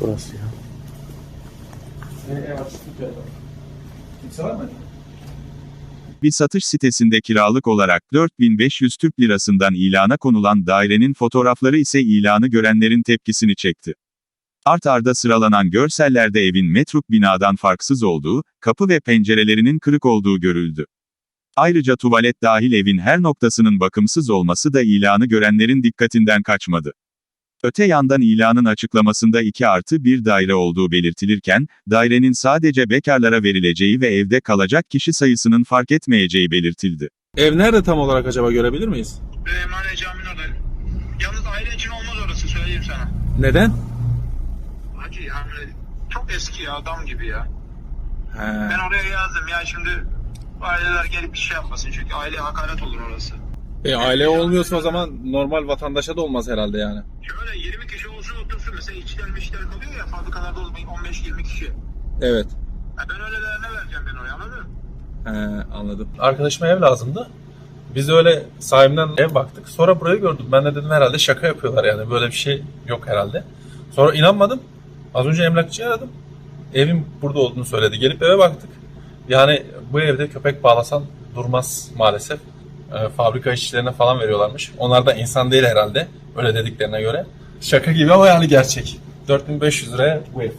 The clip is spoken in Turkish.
Burası ya. Mı? Bir satış sitesinde kiralık olarak 4500 Türk Lirasından ilana konulan dairenin fotoğrafları ise ilanı görenlerin tepkisini çekti. Art arda sıralanan görsellerde evin metruk binadan farksız olduğu, kapı ve pencerelerinin kırık olduğu görüldü. Ayrıca tuvalet dahil evin her noktasının bakımsız olması da ilanı görenlerin dikkatinden kaçmadı. Öte yandan ilanın açıklamasında 2 artı 1 daire olduğu belirtilirken, dairenin sadece bekarlara verileceği ve evde kalacak kişi sayısının fark etmeyeceği belirtildi. Ev nerede tam olarak acaba görebilir miyiz? Emanet Camii'nin oradayım. Yalnız aile için olmaz orası söyleyeyim sana. Neden? Hacı yani çok eski ya adam gibi ya. He. Ben oraya yazdım ya şimdi aileler gelip bir şey yapmasın çünkü aileye hakaret olur orası. E, aile olmuyorsa o zaman normal vatandaşa da olmaz herhalde yani. Şöyle 20 kişi olsun otursun mesela içler mişler kalıyor ya fabrikalarda olmayın 15-20 kişi. Evet. Ya ben öylelerine vereceğim ben oraya anladın mı? He, anladım. Arkadaşıma ev lazımdı. Biz öyle sahibinden ev baktık. Sonra burayı gördüm. Ben de dedim herhalde şaka yapıyorlar yani. Böyle bir şey yok herhalde. Sonra inanmadım. Az önce emlakçıyı aradım. Evin burada olduğunu söyledi. Gelip eve baktık. Yani bu evde köpek bağlasan durmaz maalesef. E, fabrika işçilerine falan veriyorlarmış. Onlar da insan değil herhalde. Öyle dediklerine göre. Şaka gibi ama yani gerçek. 4500 liraya bu ev.